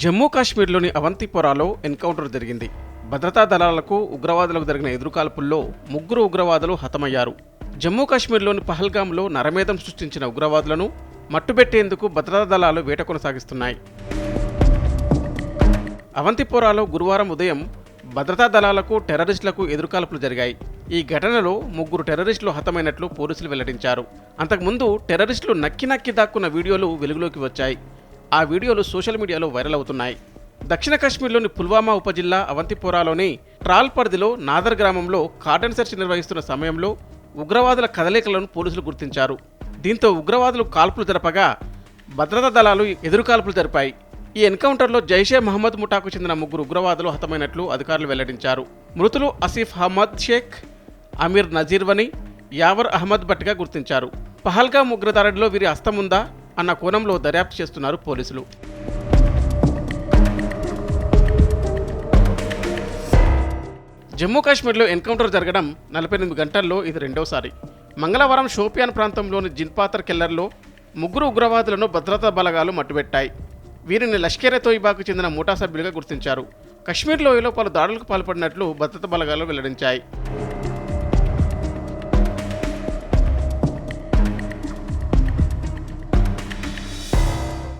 జమ్మూ కాశ్మీర్లోని అవంతిపురాలో ఎన్కౌంటర్ జరిగింది. భద్రతా దళాలకు ఉగ్రవాదులకు జరిగిన ఎదురుకాల్పుల్లో ముగ్గురు ఉగ్రవాదులు హతమయ్యారు. జమ్మూ కాశ్మీర్లోని పహల్గాంలో నరమేధం సృష్టించిన ఉగ్రవాదులను మట్టుబెట్టేందుకు భద్రతా దళాలు వేట కొనసాగిస్తున్నాయి. అవంతిపోరాలో గురువారం ఉదయం భద్రతా దళాలకు టెర్రరిస్టులకు ఎదురుకాల్పులు జరిగాయి. ఈ ఘటనలో ముగ్గురు టెర్రరిస్టులు హతమైనట్లు పోలీసులు వెల్లడించారు. అంతకుముందు టెర్రరిస్టులు నక్కి నక్కి దాక్కున్న వీడియోలు వెలుగులోకి వచ్చాయి. ఆ వీడియోలు సోషల్ మీడియాలో వైరల్ అవుతున్నాయి. దక్షిణ కాశ్మీర్లోని పుల్వామా ఉపజిల్లా అవంతిపోరాలోని ట్రాల్ పరిధిలో నాదర్ గ్రామంలో కార్డన్ సెర్చ్ నిర్వహిస్తున్న సమయంలో ఉగ్రవాదుల కదలికలను పోలీసులు గుర్తించారు. దీంతో ఉగ్రవాదులు కాల్పులు జరపగా భద్రతా దళాలు ఎదురుకాల్పులు జరిపాయి. ఈ ఎన్కౌంటర్లో జైషే మహమ్మద్ ముఠాకు చెందిన ముగ్గురు ఉగ్రవాదులు హతమైనట్లు అధికారులు వెల్లడించారు. మృతులు అసీఫ్ అహ్మద్ షేక్ అమీర్ నజీర్వని యావర్ అహ్మద్ భట్గా గుర్తించారు. పహల్గా ఉగ్రదాడిలో వీరి హస్తముందా అన్న కోణంలో దర్యాప్తు చేస్తున్నారు పోలీసులు. జమ్మూ కాశ్మీర్లో ఎన్కౌంటర్ జరగడం నలభై ఎనిమిది గంటల్లో ఇది రెండోసారి. మంగళవారం షోపియాన్ ప్రాంతంలోని జిన్పాతర్ కెల్లర్లో ముగ్గురు ఉగ్రవాదులను భద్రతా బలగాలు మట్టుబెట్టాయి. వీరిని లష్కరే తోయిబాకు చెందిన ముఠా సభ్యులుగా గుర్తించారు. కశ్మీర్ లోయలో పలు దాడులకు పాల్పడినట్లు భద్రతా బలగాలు వెల్లడించాయి.